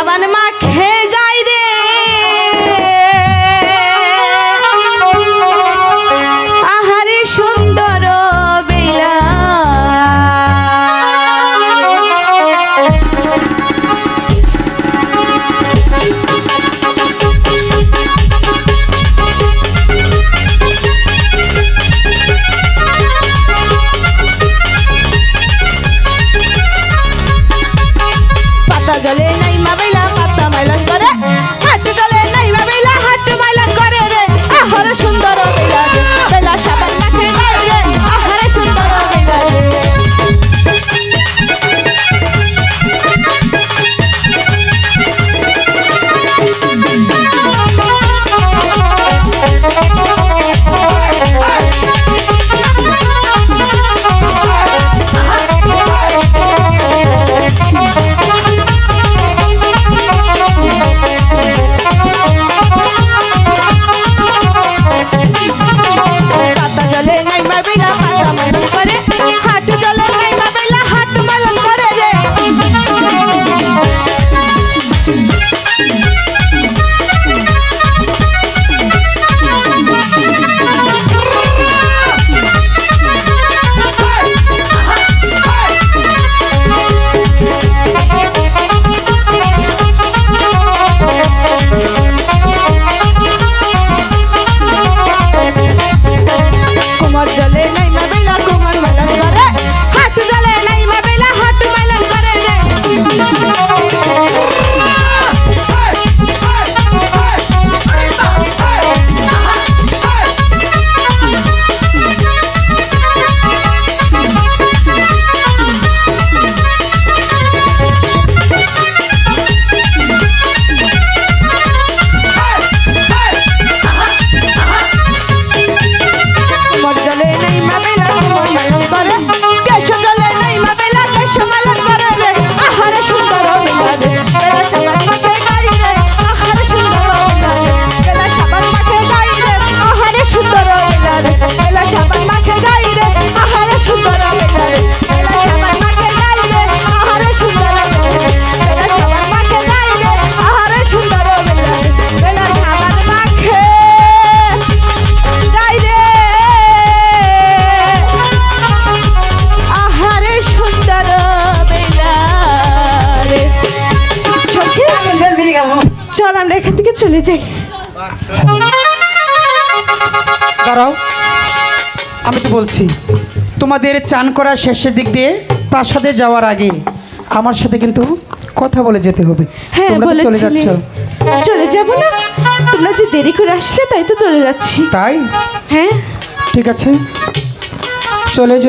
সাবান মাখে। মাইলা পাতা সুন্দর চল আমরা এখান থেকে চলে যাই। দাঁড়াও। আমি তো বলছি তোমাদের চান করা শেষের দিক দিয়ে প্রাসাদে যাওয়ার আগে আমার সাথে কিন্তু কথা বলে যেতে হবে। হ্যাঁ চলে যাচ্ছ। চলে যাব না? তোমরা যে দেরি করে আসলে তাই তো চলে যাচ্ছি। তাই? হ্যাঁ। ঠিক আছে। চলে